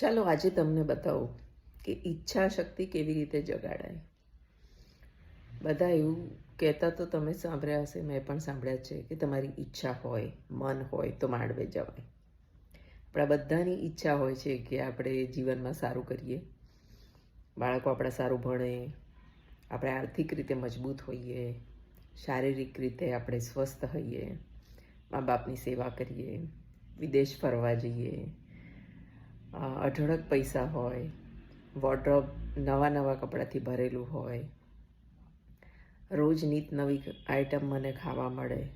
ચાલો આજે તમને બતાવું કે ઈચ્છા શક્તિ કેવી રીતે જગાડાય. બધા એવું કહેતા તો તમે સાંભળ્યા હશે, મેં પણ સાંભળ્યા છે કે તમારી ઈચ્છા હોય, મન હોય તો માંડવે જવાય. આપણા બધાની ઈચ્છા હોય છે કે આપણે જીવનમાં સારું કરીએ. બાળકો આપણા સારું ભણે, આપણે આર્થિક રીતે મજબૂત હોઈએ, શારીરિક રીતે આપણે સ્વસ્થ હોઈએ, મા બાપની સેવા કરીએ, વિદેશ ફરવા જઈએ અઢળક પૈસા હોય વોર્ડ્રોબ નવા નવા કપડાંથી ભરેલું હોય, રોજ નીત નવી આઈટમ મને ખાવા મળે,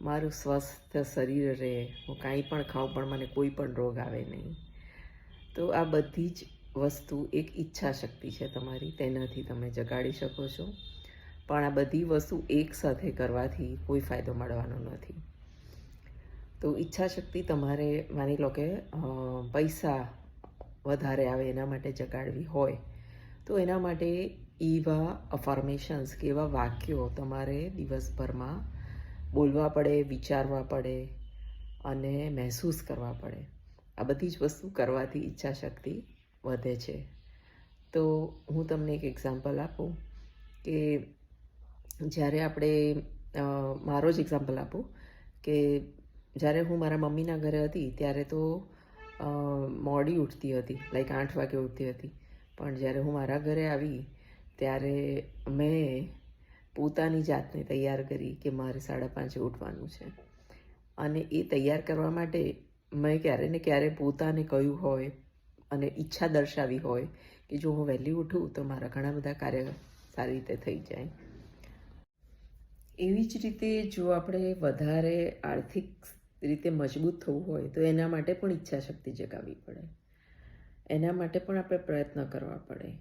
મારું સ્વસ્થ શરીર રહે, હું કાંઈ પણ ખાઉં પણ મને કોઈ પણ રોગ આવે નહીં. તો આ બધી જ વસ્તુ એક ઈચ્છા શક્તિ છે તમારી, તેનાથી તમે જગાડી શકો છો. પણ આ બધી વસ્તુ એકસાથે કરવાથી કોઈ ફાયદો મળવાનો નથી. તો ઈચ્છા શક્તિ તમારે માની લો કે પૈસા વધારે આવે એના માટે જગાડવી હોય, તો એના માટે એવા અફર્મેશન્સ કે એવા વાક્યો તમારે દિવસભરમાં બોલવા પડે, વિચારવા પડે અને મહેસૂસ કરવા પડે. આ બધી જ વસ્તુ કરવાથી ઈચ્છા શક્તિ વધે છે. તો હું તમને એક એક્ઝામ્પલ આપું કે જ્યારે આપણે મારો જ એક્ઝામ્પલ આપું કે જ્યારે હું મારા મમ્મીના ઘરે હતી ત્યારે તો મોડી ઉઠતી હતી, લાઈક આઠ વાગે ઉઠતી હતી. પણ જ્યારે હું મારા ઘરે આવી, ત્યારે મેં પોતાની જાતને તૈયાર કરી કે મારે સાડા પાંચે ઉઠવાનું છે. અને એ તૈયાર કરવા માટે મેં ક્યારે ને ક્યારે પોતાને કહ્યું હોય અને ઈચ્છા દર્શાવી હોય કે જો હું વહેલી ઉઠું તો મારા ઘણા બધા કાર્ય સારી રીતે થઈ જાય. એવી જ રીતે જો આપણે વધારે આર્થિક રીતે મજબૂત થવું હોય તો એના માટે પણ ઈચ્છા શક્તિ જગાવવી પડે. એના માટે પણ આપણે પ્રયત્ન કરવા પડે.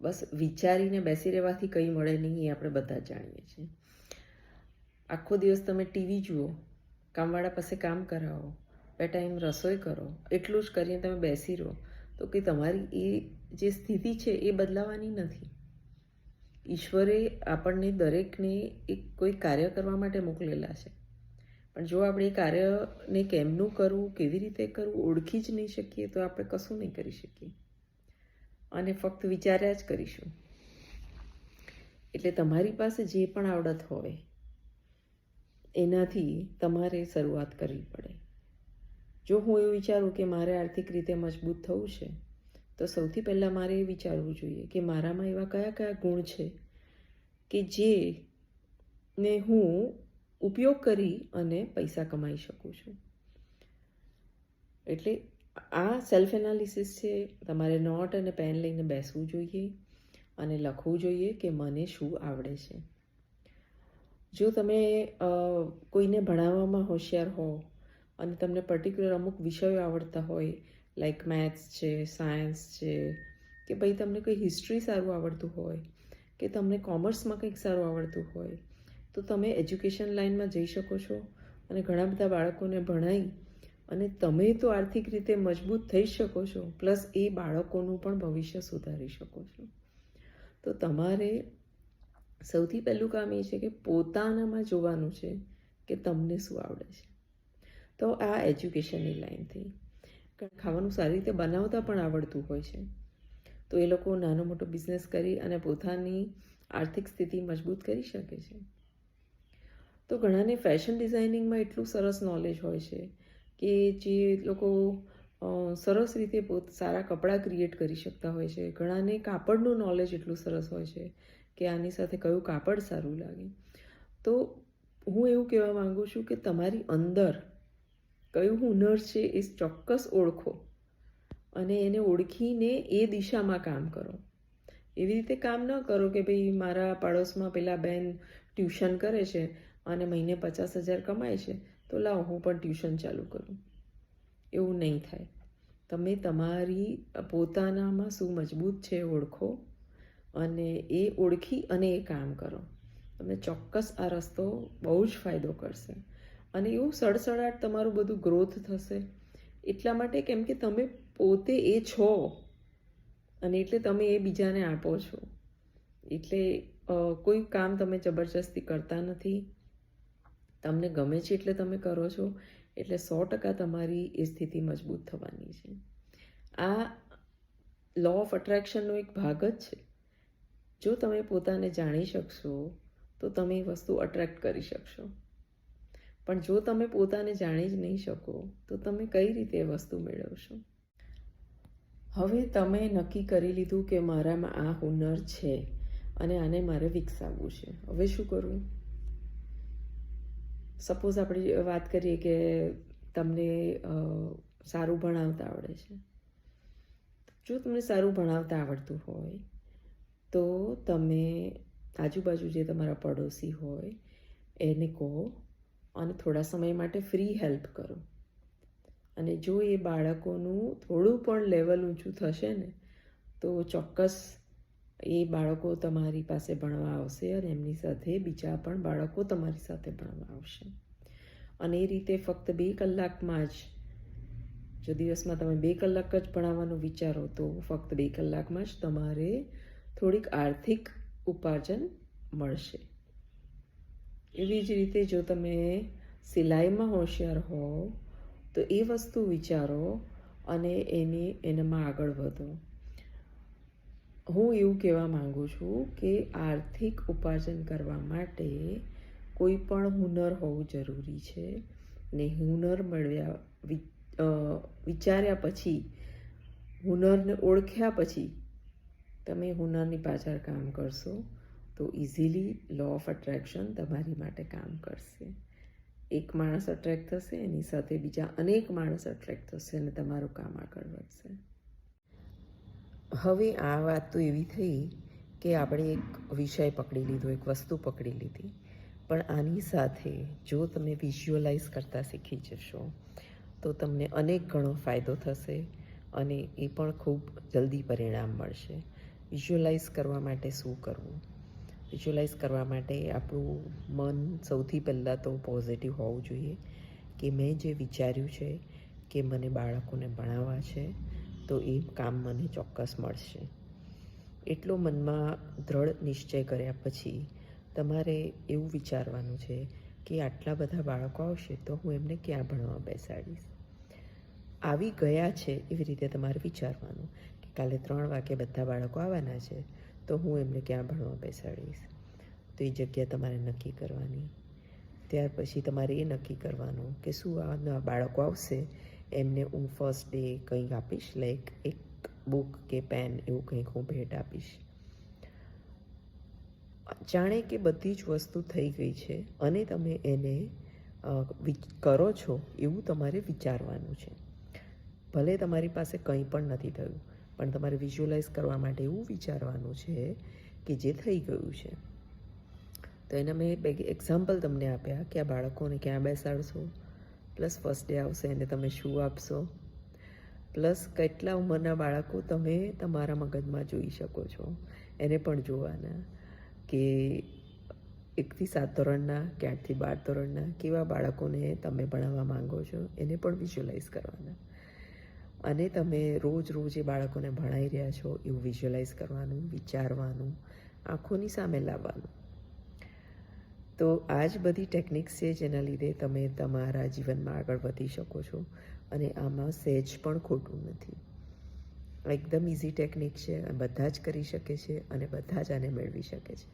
બસ વિચારીને બેસી રહેવાથી કંઈ મળે નહીં એ આપણે બધા જાણીએ છીએ. આખો દિવસ તમે ટીવી જુઓ, કામવાળા પાસે કામ કરાવો, બે ટાઈમ રસોઈ કરો, એટલું જ કરીને તમે બેસી રહો, તો કે તમારી એ જે સ્થિતિ છે એ બદલાવાની નથી. ઈશ્વરે આપણને દરેકને એક કોઈ કાર્ય કરવા માટે મોકલેલા છે. પણ જો આપણે એ કાર્યને કેમનું કરવું, કેવી રીતે કરવું, ઓળખી જ નહીં શકીએ, તો આપણે કશું નહીં કરી શકીએ. અને ફક્ત વિચાર્યા જ કરીશું. એટલે તમારી પાસે જે પણ આવડત હોય, એનાથી તમારે શરૂઆત કરવી પડે. જો હું એવું વિચારું કે મારે આર્થિક રીતે મજબૂત થવું છે, તો સૌથી પહેલાં મારે એ વિચારવું જોઈએ કે મારામાં એવા કયા કયા ગુણ છે કે જે ને હું ઉપયોગ કરી અને પૈસા કમાઈ શકું છું. એટલે આ સેલ્ફ એનાલિસિસ છે, તમારે નોટ અને પેન લઈને બેસવું જોઈએ અને લખવું જોઈએ કે મને શું આવડે છે. જો તમે કોઈને ભણાવવામાં હોશિયાર હો અને તમને પર્ટિક્યુલર અમુક વિષયો આવડતા હોય લાઈક મેથ્સ છે સાયન્સ છે, કે ભાઈ તમને કોઈ હિસ્ટ્રી સારું આવડતું હોય, કે તમને કોમર્સમાં કંઈક સારું આવડતું હોય તો તમે એજ્યુકેશન લાઇનમાં જઈ શકો છો અને ઘણા બધા બાળકોને ભણાવી અને તમે તો આર્થિક રીતે મજબૂત થઈ શકો છો, પ્લસ એ બાળકોનું પણ ભવિષ્ય સુધારી શકો છો. તો તમારે સૌથી પહેલું કામ એ છે કે પોતાનામાં જોવાનું છે કે તમને શું આવડે છે. તો આ એજ્યુકેશનની લાઈનથી ખાવાનું સારી રીતે બનાવતા પણ આવડતું હોય છે. તો એ લોકો નાનો મોટો બિઝનેસ કરી અને પોતાની આર્થિક સ્થિતિ મજબૂત કરી શકે છે. તો ઘણાને ફેશન ડિઝાઇનિંગમાં એટલું સરસ નોલેજ હોય છે કે જે લોકો સરસ રીતે પોત, સારા કપડાં ક્રિએટ કરી શકતા હોય છે. ઘણાને કાપડનું નોલેજ એટલું સરસ હોય છે કે આની સાથે કયું કાપડ સારું લાગે. તો હું એવું કહેવા માગું છું કે તમારી અંદર કયું હુનર છે એ ચોક્કસ ઓળખો અને એને ઓળખીને એ દિશામાં કામ કરો. એવી રીતે કામ ન કરો કે ભાઈ મારા પાડોશમાં પેલા બેન ટ્યુશન કરે છે અને મહિને પચાસ હજાર કમાય છે, તો લાવો હું પણ ટ્યુશન ચાલુ કરું. એવું નહીં થાય. તમે તમારી પોતાનામાં શું મજબૂત છે ઓળખો અને એ ઓળખી અને એ કામ કરો. તમને ચોક્કસ આ રસ્તો બહુ જ ફાયદો કરશે. અને એવું સડસડાટ તમારું બધું ગ્રોથ થશે. એટલા માટે કેમ કે તમે પોતે એ છો અને એટલે તમે એ બીજાને આપો છો. એટલે કોઈ કામ તમે જબરજસ્તી કરતા નથી. તમને ગમે છે એટલે તમે કરો છો, એટલે સો ટકા તમારી એ સ્થિતિ મજબૂત થવાની છે. આ લો ઓફ અટ્રેક્શનનો એક ભાગ જ છે. જો તમે પોતાને જાણી શકશો, તો તમે એ વસ્તુ અટ્રેક્ટ કરી શકશો. પણ જો તમે પોતાને જાણી જ નહીં શકો, તો તમે કઈ રીતે એ વસ્તુ મેળવશો? હવે તમે નક્કી કરી લીધું કે મારામાં આ હુનર છે અને આને મારે વિકસાવવું છે. હવે શું કરવું સપોઝ આપણે વાત કરીએ કે તમને સારું ભણાવતા આવડે છે. જો તમને સારું ભણાવતા આવડતું હોય, તો તમે આજુબાજુ જે તમારા પડોશી હોય, એને કહો અને થોડા સમય માટે ફ્રી હેલ્પ કરો. અને જો એ બાળકોનું થોડું પણ લેવલ ઊંચું થશે ને, તો ચોક્કસ એ બાળકો તમારી પાસે ભણવા આવશે અને એમની સાથે બીજા પણ બાળકો તમારી સાથે ભણવા આવશે. અને એ રીતે ફક્ત બે કલાકમાં જ, જો દિવસમાં તમે બે કલાક જ ભણાવવાનું વિચારો તો ફક્ત બે કલાકમાં જ તમારે થોડીક આર્થિક ઉપાર્જન મળશે. એવી જ રીતે જો તમે સિલાઈમાં હોશિયાર હો તો એ વસ્તુ વિચારો અને એને, એનામાં આગળ વધો. હું એવું કહેવા માંગુ છું કે આર્થિક ઉપાર્જન કરવા માટે કોઈ પણ હુનર હોવું જરૂરી છે. ને હુનર મળ્યા વિચાર્યા પછી, હુનરને ઓળખ્યા પછી તમે હુનરની પાછળ કામ કરશો તો ઇઝીલી લો ઓફ અટ્રેક્શન તમારી માટે કામ કરશે. એક માણસ અટ્રેક્ટ થશે, એની સાથે બીજા અનેક માણસ અટ્રેક્ટ થશે અને તમારું કામ આગળ વધશે. હવે આ વાત તો એવી થઈ કે આપણે એક વિષય પકડી લીધો, એક વસ્તુ પકડી લીધી. પણ આની સાથે જો તમે વિઝ્યુઅલાઇઝ કરતાં શીખી જશો, તો તમને અનેક ઘણો ફાયદો થશે અને એ પણ ખૂબ જલ્દી પરિણામ મળશે. વિઝ્યુઅલાઇઝ કરવા માટે શું કરવું? વિઝ્યુઅલાઇઝ કરવા માટે આપણું મન સૌથી પહેલાં તો પોઝિટિવ હોવું જોઈએ કે મેં જે વિચાર્યું છે કે મને બાળકોને ભણાવવા છે તો એ કામ મને ચોક્કસ મળશે. એટલો મનમાં દ્રઢ નિશ્ચય કર્યા પછી તમારે એવું વિચારવાનું છે કે આટલા બધા બાળકો આવશે તો હું એમને ક્યાં ભણવા બેસાડીશ? આવી ગયા છે એવી રીતે તમારે વિચારવાનું કે કાલે ત્રણ વાગે બધા બાળકો આવવાના છે તો હું એમને ક્યાં ભણવા બેસાડીશ? તો એ જગ્યા તમારે નક્કી કરવાની. ત્યાર પછી તમારે એ નક્કી કરવાનું કે શું આ બાળકો આવશે એમને હું ફર્સ્ટ ડે કંઈક આપીશ લાઈક એક બુક કે પેન એવું કંઈક હું ભેટ આપીશ. જાણે કે બધી જ વસ્તુ થઈ ગઈ છે અને તમે એને કરો છો એવું તમારે વિચારવાનું છે. ભલે તમારી પાસે કંઈ પણ નથી થયું, પણ તમારે વિઝ્યુઅલાઇઝ કરવા માટે એવું વિચારવાનું છે કે જે થઈ ગયું છે. તો એના મેં બે એક્ઝામ્પલ તમને આપ્યા કે આ બાળકોને ક્યાં બેસાડશો? પ્લસ ફર્સ્ટ ડે આવશે એને તમે શું આપશો? પ્લસ કેટલા ઉંમરના બાળકો તમે તમારા મગજમાં જોઈ શકો છો? એને પણ જોવાના કે એકથી સાત ધોરણના, કે આઠથી બાર ધોરણના કેવા બાળકોને તમે ભણાવવા માંગો છો, એને પણ વિઝ્યુઅલાઇઝ કરવાના. અને તમે રોજ રોજ એ બાળકોને ભણાવી રહ્યા છો એવું વિઝ્યુઅલાઇઝ કરવાનું, વિચારવાનું, આંખોની સામે લાવવાનું. તો આ જ બધી ટેકનિક્સ છે જેના લીધે તમે તમારા જીવનમાં આગળ વધી શકો છો અને આમાં સહેજ પણ ખોટું નથી. એકદમ ઇઝી ટેકનિક છે બધા જ કરી શકે છે અને બધા જ આને મેળવી શકે છે.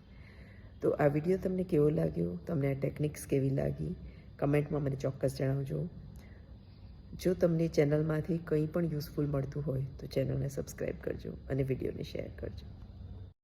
તો આ વીડિયો તમને કેવો લાગ્યો? તમને આ ટેકનિક્સ કેવી લાગી? કમેન્ટમાં મને ચોક્કસ જણાવજો. જો તમને ચેનલમાંથી કંઈ પણ યુઝફુલ મળતું હોય તો ચેનલને સબસ્ક્રાઈબ કરજો અને વિડીયોને શેર કરજો.